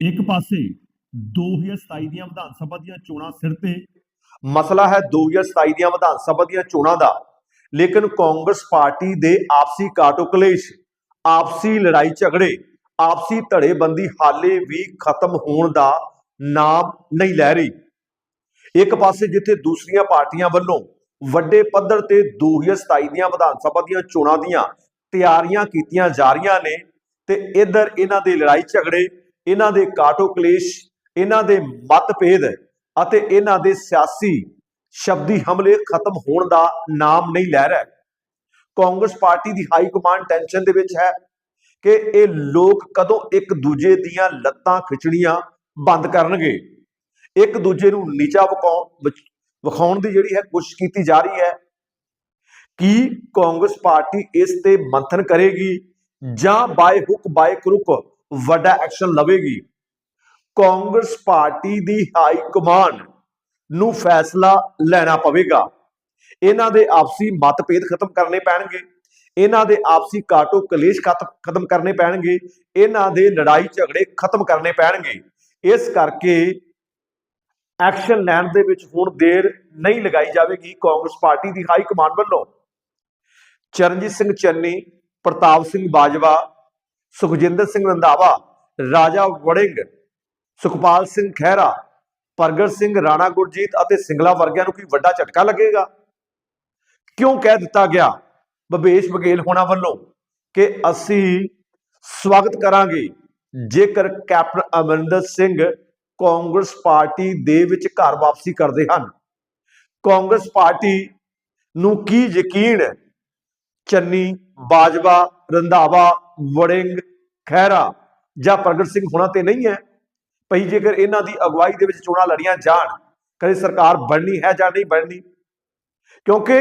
ਇੱਕ ਪਾਸੇ 2027 ਦੀਆਂ ਵਿਧਾਨ ਸਭਾ ਦੀਆਂ ਚੋਣਾਂ ਸਿਰ ਤੇ, ਮਸਲਾ ਹੈ 2027 ਦੀਆਂ ਵਿਧਾਨ ਸਭਾ ਦੀਆਂ ਚੋਣਾਂ ਦਾ। ਲੇਕਿਨ ਕਾਂਗਰਸ ਪਾਰਟੀ ਦੇ ਆਪਸੀ ਕਾਟੋ ਕਲੇਸ਼, ਆਪਸੀ ਲੜਾਈ ਝਗੜੇ, ਆਪਸੀ ਧੜੇਬੰਦੀ ਹਾਲੇ ਵੀ ਖਤਮ ਹੋਣ ਦਾ ਨਾਮ ਨਹੀਂ ਲੈ ਰਹੀ। ਇੱਕ ਪਾਸੇ ਜਿੱਥੇ ਦੂਸਰੀਆਂ ਪਾਰਟੀਆਂ ਵੱਲੋਂ ਵੱਡੇ ਪੱਧਰ ਤੇ 2027 ਦੀਆਂ ਵਿਧਾਨ ਸਭਾ ਦੀਆਂ ਚੋਣਾਂ ਦੀਆਂ ਤਿਆਰੀਆਂ ਕੀਤੀਆਂ ਜਾ ਰਹੀਆਂ ਨੇ ਤੇ ਇਧਰ ਇਹਨਾਂ ਦੇ ਲੜਾਈ ਝਗੜੇ ਇਹਨਾਂ ਦੇ ਕਾਟੋ ਕਲੇਸ਼, ਇਹਨਾਂ ਦੇ ਮਤਭੇਦ ਅਤੇ ਇਹਨਾਂ ਦੇ ਸਿਆਸੀ ਸ਼ਬਦੀ ਹਮਲੇ ਖਤਮ ਹੋਣ ਦਾ ਨਾਮ ਨਹੀਂ ਲੈ ਰਿਹਾ। ਕਾਂਗਰਸ ਪਾਰਟੀ ਦੀ ਹਾਈ ਕਮਾਂਡ ਟੈਨਸ਼ਨ ਦੇ ਵਿੱਚ ਹੈ ਕਿ ਇਹ ਲੋਕ ਕਦੋਂ ਇੱਕ ਦੂਜੇ ਦੀਆਂ ਲੱਤਾਂ ਖਿਚੜੀਆਂ ਬੰਦ ਕਰਨਗੇ। ਇੱਕ ਦੂਜੇ ਨੂੰ ਨੀਚਾ ਵਿਖਾਉਣ ਵਿਖਾਉਣ ਦੀ ਜਿਹੜੀ ਹੈ ਕੋਸ਼ਿਸ਼ ਕੀਤੀ ਜਾ ਰਹੀ ਹੈ। ਕੀ ਕਾਂਗਰਸ ਪਾਰਟੀ ਇਸ ਤੇ ਮੰਥਨ ਕਰੇਗੀ ਜਾਂ ਬਾਏ ਹੁੱਕ ਬਾਏ ਕਰੁਕ ਵੱਡਾ ਐਕਸ਼ਨ ਲਵੇਗੀ। ਕਾਂਗਰਸ ਪਾਰਟੀ ਦੀ ਹਾਈ ਕਮਾਂਡ ਨੂੰ ਫੈਸਲਾ ਲੈਣਾ ਪਵੇਗਾ। ਇਹਨਾਂ ਦੇ ਆਪਸੀ ਮਤਭੇਦ ਖਤਮ ਕਰਨੇ ਪੈਣਗੇ। ਇਹਨਾਂ ਦੇ ਆਪਸੀ ਕਾਟੋ ਕਲੇਸ਼ ਖਤਮ ਖਤਮ ਕਰਨੇ ਪੈਣਗੇ। ਇਹਨਾਂ ਦੇ ਲੜਾਈ ਝਗੜੇ ਖਤਮ ਕਰਨੇ ਪੈਣਗੇ। ਇਸ ਕਰਕੇ ਐਕਸ਼ਨ ਲੈਣ ਦੇ ਵਿੱਚ ਹੁਣ ਦੇਰ ਨਹੀਂ ਲਗਾਈ ਜਾਵੇਗੀ ਕਾਂਗਰਸ ਪਾਰਟੀ ਦੀ ਹਾਈ ਕਮਾਂਡ ਵੱਲੋਂ। ਚਰਨਜੀਤ ਸਿੰਘ ਚੰਨੀ, ਪ੍ਰਤਾਪ ਸਿੰਘ ਬਾਜਵਾ ਸੁਖਜਿੰਦਰ ਸਿੰਘ ਰੰਧਾਵਾ, ਰਾਜਾ ਵੜਿੰਗ, ਸੁਖਪਾਲ ਸਿੰਘ ਖਹਿਰਾ, ਪ੍ਰਗਟ ਸਿੰਘ ਰਾਣਾ ਗੁਰਜੀਤ ਅਤੇ ਸਿੰਗਲਾ ਵਰਗਿਆਂ ਨੂੰ ਕੀ ਵੱਡਾ ਝਟਕਾ ਲੱਗੇਗਾ? ਕਿਉਂ ਕਹਿ ਦਿੱਤਾ ਗਿਆ? ਭਵੇਸ਼ ਬਗੇਲ ਹੋਣਾ ਵੱਲੋਂ ਕਿ ਅਸੀਂ ਸਵਾਗਤ ਕਰਾਂਗੇ। ਜੇਕਰ ਕੈਪਟਨ ਅਮਰਿੰਦਰ ਸਿੰਘ ਕਾਂਗਰਸ ਪਾਰਟੀ ਦੇ ਵਿੱਚ ਘਰ ਵਾਪਸੀ ਕਰਦੇ ਹਨ, ਕਾਂਗਰਸ ਪਾਰਟੀ ਨੂੰ ਕੀ ਯਕੀਨ? ਚੰਨੀ, ਬਾਜਵਾ, ਰੰਧਾਵਾ ਵੜਿੰਗ ਖਹਿਰਾ ਜਾਂ ਪ੍ਰਗਟ ਸਿੰਘ ਹੋਣਾ ਤੇ ਨਹੀਂ ਹੈ। ਭਈ ਜੇਕਰ ਇਹਨਾਂ ਦੀ ਅਗਵਾਈ ਦੇ ਵਿੱਚ ਚੋਣਾਂ ਲੜੀਆਂ ਜਾਣ, ਕਦੇ ਸਰਕਾਰ ਬਣਨੀ ਹੈ ਜਾਂ ਨਹੀਂ ਬਣਨੀ? ਕਿਉਂਕਿ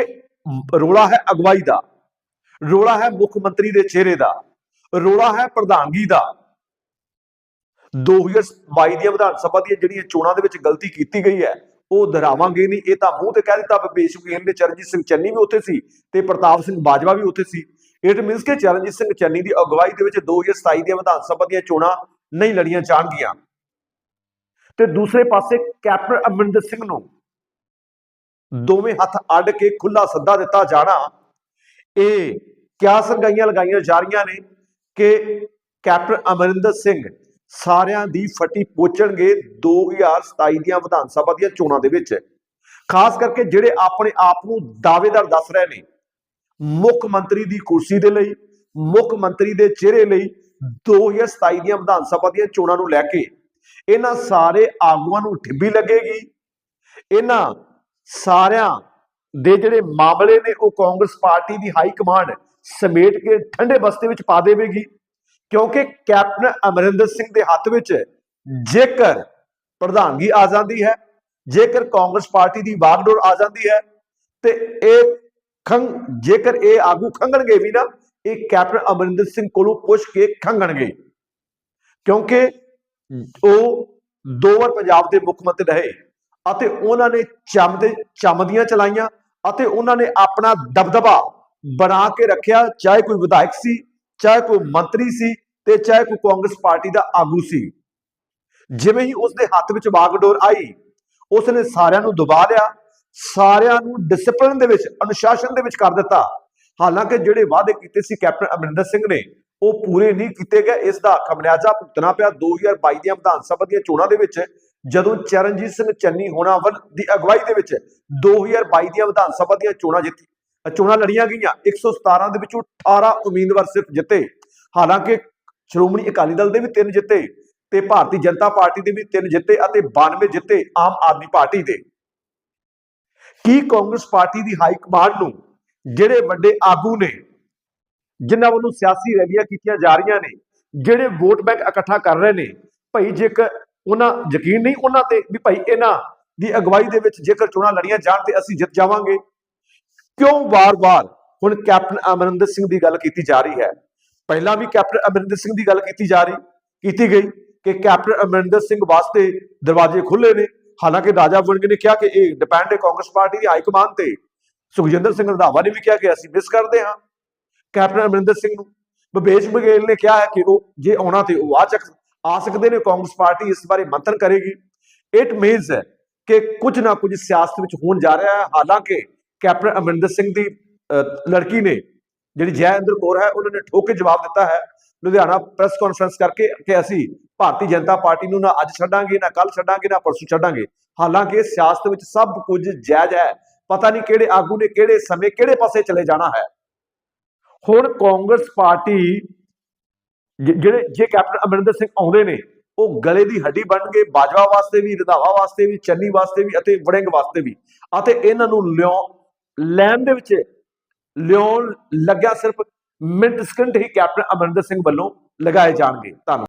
ਰੋਲਾ ਹੈ ਅਗਵਾਈ ਦਾ, ਰੋਲਾ ਹੈ ਮੁੱਖ ਮੰਤਰੀ ਦੇ ਚਿਹਰੇ ਦਾ, ਰੋਲਾ ਹੈ ਪ੍ਰਧਾਨਗੀ ਦਾ। 2022 ਦੀਆਂ ਵਿਧਾਨ ਸਭਾ ਦੀਆਂ ਜਿਹੜੀਆਂ ਚੋਣਾਂ ਦੇ ਵਿੱਚ ਗਲਤੀ ਕੀਤੀ ਗਈ ਹੈ, ਉਹ ਦੁਹਰਾਵਾਂਗੇ ਨਹੀਂ। ਇਹ ਤਾਂ ਮੂੰਹ ਤੇ ਕਹਿ ਦਿੱਤਾ ਭਪੇਸ਼ ਬਘੇਲ ਚਰਨਜੀਤ ਸਿੰਘ ਚੰਨੀ ਵੀ ਉੱਥੇ ਸੀ ਤੇ ਪ੍ਰਤਾਪ ਸਿੰਘ ਬਾਜਵਾ ਵੀ ਉੱਥੇ ਸੀ। ਇਟ ਮੀਨਸ ਕਿ ਚਰਨਜੀਤ ਸਿੰਘ ਚੰਨੀ ਦੀ ਅਗਵਾਈ ਦੇ ਵਿੱਚ 2027 ਦੀਆਂ ਵਿਧਾਨ ਸਭਾ ਦੀਆਂ ਚੋਣਾਂ ਨਹੀਂ ਲੜੀਆਂ ਜਾਣਗੀਆਂ। ਤੇ ਦੂਸਰੇ ਪਾਸੇ ਕੈਪਟਨ ਅਮਰਿੰਦਰ ਸਿੰਘ ਨੂੰ ਦੋਵੇਂ ਹੱਥ ਅੱਡ ਕੇ ਖੁੱਲਾ ਸੱਦਾ ਦਿੱਤਾ ਜਾਣਾ, ਇਹ ਕਿਆ ਸੰਗਾਈਆਂ ਲਗਾਈਆਂ ਜਾ ਰਹੀਆਂ ਨੇ ਕਿ ਕੈਪਟਨ ਅਮਰਿੰਦਰ ਸਿੰਘ ਸਾਰਿਆਂ ਦੀ ਫਟੀ ਪੋਚਣਗੇ 2027 ਦੀਆਂ ਵਿਧਾਨ ਸਭਾ ਦੀਆਂ ਚੋਣਾਂ ਦੇ ਵਿੱਚ। ਖਾਸ ਕਰਕੇ ਜਿਹੜੇ ਆਪਣੇ ਆਪ ਨੂੰ ਦਾਅਵੇਦਾਰ ਦੱਸ ਰਹੇ ਨੇ ਮੁੱਖ ਮੰਤਰੀ ਦੀ ਕੁਰਸੀ ਦੇ ਲਈ ਮੁੱਖ ਮੰਤਰੀ ਦੇ ਚਿਹਰੇ ਲਈ 2027 ਦੀਆਂ ਵਿਧਾਨ ਸਭਾ ਦੀਆਂ ਚੋਣਾਂ ਨੂੰ ਲੈ ਕੇ ਇਹਨਾਂ ਸਾਰੇ ਆਗੂਆਂ ਨੂੰ ਠਿੱਬੀ ਲੱਗੇਗੀ। ਇਹਨਾਂ ਸਾਰਿਆਂ ਦੇ ਜਿਹੜੇ ਮਾਮਲੇ ਨੇ ਉਹ ਕਾਂਗਰਸ ਪਾਰਟੀ ਦੀ ਹਾਈ ਕਮਾਂਡ ਸਮੇਟ ਕੇ ਠੰਡੇ ਬਸਤੇ ਵਿੱਚ ਪਾ ਦੇਵੇਗੀ। ਕਿਉਂਕਿ ਕੈਪਟਨ ਅਮਰਿੰਦਰ ਸਿੰਘ ਦੇ ਹੱਥ ਵਿੱਚ ਜੇਕਰ ਪ੍ਰਧਾਨਗੀ ਆ ਜਾਂਦੀ ਹੈ ਜੇਕਰ ਕਾਂਗਰਸ ਪਾਰਟੀ ਦੀ ਬਾਗਡੋਰ ਆ ਜਾਂਦੀ ਹੈ ਤੇ ਇਹ ਖੰਗ ਜੇਕਰ ਇਹ ਆਗੂ ਖੰਗਣਗੇ ਵੀ ਨਾ, ਇਹ ਕੈਪਟਨ ਅਮਰਿੰਦਰ ਸਿੰਘ ਕੋਲੋਂ ਪੁੱਛ ਕੇ ਖੰਗਣਗੇ ਕਿਉਂਕਿ ਉਹ ਦੋ ਵਾਰ ਪੰਜਾਬ ਦੇ ਮੁੱਖ ਮੰਤਰੀ ਰਹੇ ਅਤੇ ਉਹਨਾਂ ਨੇ ਚੰਮ ਦੇ ਚੰਮਦੀਆਂ ਚਲਾਈਆਂ ਅਤੇ ਉਹਨਾਂ ਨੇ ਆਪਣਾ ਦਬਦਬਾ ਬਣਾ ਕੇ ਰੱਖਿਆ, ਚਾਹੇ ਕੋਈ ਵਿਧਾਇਕ ਸੀ, ਚਾਹੇ ਕੋਈ ਮੰਤਰੀ ਸੀ ਤੇ ਚਾਹੇ ਕੋਈ ਕਾਂਗਰਸ ਪਾਰਟੀ ਦਾ ਆਗੂ ਸੀ। ਜਿਵੇਂ ਹੀ ਉਸ ਦੇ ਹੱਥ ਵਿੱਚ ਬਾਗਡੋਰ ਆਈ ਉਸ ਨੇ ਸਾਰਿਆਂ ਨੂੰ ਦਬਾ ਲਿਆ ਸਾਰਿਆਂ ਨੂੰ ਡਿਸਪਲਿਨ ਦੇ ਵਿੱਚ, ਅਨੁਸ਼ਾਸਨ ਦੇ ਵਿੱਚ ਕਰ ਦਿੱਤਾ। ਹਾਲਾਂਕਿ ਜਿਹੜੇ ਵਾਅਦੇ ਕੀਤੇ ਸੀ ਕੈਪਟਨ ਅਮਰਿੰਦਰ ਸਿੰਘ ਨੇ, ਉਹ ਪੂਰੇ ਨਹੀਂ ਕੀਤੇ ਗਏ। ਇਸ ਦਾ ਖਮਿਆਜ਼ਾ ਭੁਗਤਣਾ ਪਿਆ। 2022 ਦੀਆਂ ਵਿਧਾਨ ਸਭਾ ਦੀਆਂ ਚੋਣਾਂ ਦੇ ਵਿੱਚ, ਜਦੋਂ ਚਰਨਜੀਤ ਸਿੰਘ ਚੰਨੀ ਹੋਣਾ ਵੱਲ ਦੀ ਅਗਵਾਈ ਦੇ ਵਿੱਚ 2022 ਦੀਆਂ ਵਿਧਾਨ ਸਭਾ ਦੀਆਂ ਚੋਣਾਂ ਜਿੱਤੀ। ਚੋਣਾਂ ਲੜੀਆਂ ਗਈਆਂ। 117 ਦੇ ਵਿੱਚੋਂ 18 ਉਮੀਦਵਾਰ ਸਿਰਫ ਜਿੱਤੇ। ਹਾਲਾਂਕਿ ਸ਼੍ਰੋਮਣੀ ਅਕਾਲੀ ਦਲ ਦੇ ਵੀ ਤਿੰਨ ਜਿੱਤੇ ਤੇ ਭਾਰਤੀ ਜਨਤਾ ਪਾਰਟੀ ਦੇ ਵੀ ਤਿੰਨ ਜਿੱਤੇ ਅਤੇ 92 ਜਿੱਤੇ ਆਮ ਆਦਮੀ ਪਾਰਟੀ ਦੇ। ਕੀ ਕਾਂਗਰਸ ਪਾਰਟੀ ਦੀ ਹਾਈ ਕਮਾਂਡ ਨੂੰ ਜਿਹੜੇ ਵੱਡੇ ਆਗੂ ਨੇ, ਜਿਨ੍ਹਾਂ ਵੱਲੋਂ ਸਿਆਸੀ ਰੈਲੀਆਂ ਕੀਤੀਆਂ ਜਾ ਰਹੀਆਂ ਨੇ, ਜਿਹੜੇ ਵੋਟ ਬੈਂਕ ਇਕੱਠਾ ਕਰ ਰਹੇ ਨੇ, ਭਾਈ ਜੇਕਰ ਉਹਨਾਂ, ਯਕੀਨ ਨਹੀਂ ਉਹਨਾਂ ਤੇ ਵੀ ਭਾਈ ਇਹਨਾਂ ਦੀ ਅਗਵਾਈ ਦੇ ਵਿੱਚ ਜੇਕਰ ਚੋਣਾਂ ਲੜੀਆਂ ਜਾਣ ਤੇ ਅਸੀਂ ਜਿੱਤ ਜਾਵਾਂਗੇ? ਕਿਉਂ ਵਾਰ-ਵਾਰ ਹੁਣ ਕੈਪਟਨ ਅਮਰਿੰਦਰ ਸਿੰਘ ਦੀ ਗੱਲ ਕੀਤੀ ਜਾ ਰਹੀ ਹੈ? ਪਹਿਲਾਂ ਵੀ ਕੈਪਟਨ ਅਮਰਿੰਦਰ ਸਿੰਘ ਦੀ ਗੱਲ ਕੀਤੀ ਜਾ ਰਹੀ, ਕੀਤੀ ਗਈ ਕਿ ਕੈਪਟਨ ਅਮਰਿੰਦਰ ਸਿੰਘ ਵਾਸਤੇ ਦਰਵਾਜ਼ੇ ਖੁੱਲੇ ਨੇ ਹਾਲਾਂਕਿ ਰਾਜਾ ਵੜਿੰਗ ਨੇ ਕਿਹਾ ਕਿ ਇਹ ਡਿਪੈਂਡ ਹੈ ਕਾਂਗਰਸ ਪਾਰਟੀ ਦੀ ਹਾਈ ਕਮਾਂਡ ਤੇ। ਸੁਖਜਿੰਦਰ ਸਿੰਘ ਰੰਧਾਵਾ ਨੇ ਵੀ ਕਿਹਾ ਕਿ ਅਸੀਂ ਮਿਸ ਕਰਦੇ ਹਾਂ। ਕੈਪਟਨ ਅਮਰਿੰਦਰ ਸਿੰਘ ਨੂੰ। ਭਵੇਸ਼ ਬਘੇਲ ਨੇ ਕਿਹਾ ਹੈ ਕਿ ਉਹ ਜੇ ਆਉਣਾ ਤੇ ਉਹ ਆ ਚੱਕ ਆ ਸਕਦੇ ਨੇ, ਕਾਂਗਰਸ ਪਾਰਟੀ ਇਸ ਬਾਰੇ ਮੰਥਨ ਕਰੇਗੀ। ਇਟ ਮੀਨਸ ਕਿ ਕੁਝ ਨਾ ਕੁਝ ਸਿਆਸਤ ਵਿੱਚ ਹੋਣ ਜਾ ਰਿਹਾ ਹੈ। ਹਾਲਾਂਕਿ ਕੈਪਟਨ ਅਮਰਿੰਦਰ ਸਿੰਘ ਦੀ ਲੜਕੀ ਨੇ ਜਿਹੜੀ ਜੈਇੰਦਰ ਕੌਰ ਹੈ, ਉਹਨਾਂ ਨੇ ਠੋਕ ਕੇ ਜਵਾਬ ਦਿੱਤਾ ਹੈ। ਲੁਧਿਆਣਾ ਪ੍ਰੈਸ ਕਾਨਫਰੰਸ ਕਰਕੇ ਕਿ ਅਸੀਂ ਭਾਰਤੀ ਜਨਤਾ ਪਾਰਟੀ ਨੂੰ ਨਾ ਅੱਜ ਛੱਡਾਂਗੇ, ਨਾ ਕੱਲ ਛੱਡਾਂਗੇ, ਨਾ ਪਰਸੋਂ ਛੱਡਾਂਗੇ। ਹਾਲਾਂਕਿ ਸਿਆਸਤ ਵਿੱਚ ਸਭ ਕੁਝ ਜਾਇਜ਼ ਹੈ। ਪਤਾ ਨਹੀਂ ਕਿਹੜੇ ਆਗੂ ਨੇ ਕਿਹੜੇ ਸਮੇਂ ਕਿਹੜੇ ਪਾਸੇ ਚਲੇ ਜਾਣਾ ਹੈ। ਹੁਣ ਕਾਂਗਰਸ ਪਾਰਟੀ ਜਿਹੜੇ, ਜੇ ਕੈਪਟਨ ਅਮਰਿੰਦਰ ਸਿੰਘ ਆਉਂਦੇ ਨੇ, ਉਹ ਗਲੇ ਦੀ ਹੱਡੀ ਬਣ ਗਏ ਬਾਜਵਾ ਵਾਸਤੇ ਵੀ, ਰਧਾਵਾ ਵਾਸਤੇ ਵੀ, ਚੰਨੀ ਵਾਸਤੇ ਵੀ ਅਤੇ ਵੜਿੰਗ ਵਾਸਤੇ ਵੀ। ਅਤੇ ਇਹਨਾਂ ਨੂੰ ਲਿਓ, ਲੈਣ ਦੇ ਵਿੱਚ ਲਿਆਉਣ ਲੱਗਿਆ ਸਿਰਫ ਮਿੰਟ ਸਕਿੰਟ ਹੀ ਕੈਪਟਨ ਅਮਰਿੰਦਰ ਸਿੰਘ ਵੱਲੋਂ ਲਗਾਏ ਜਾਣਗੇ। ਧੰਨਵਾਦ।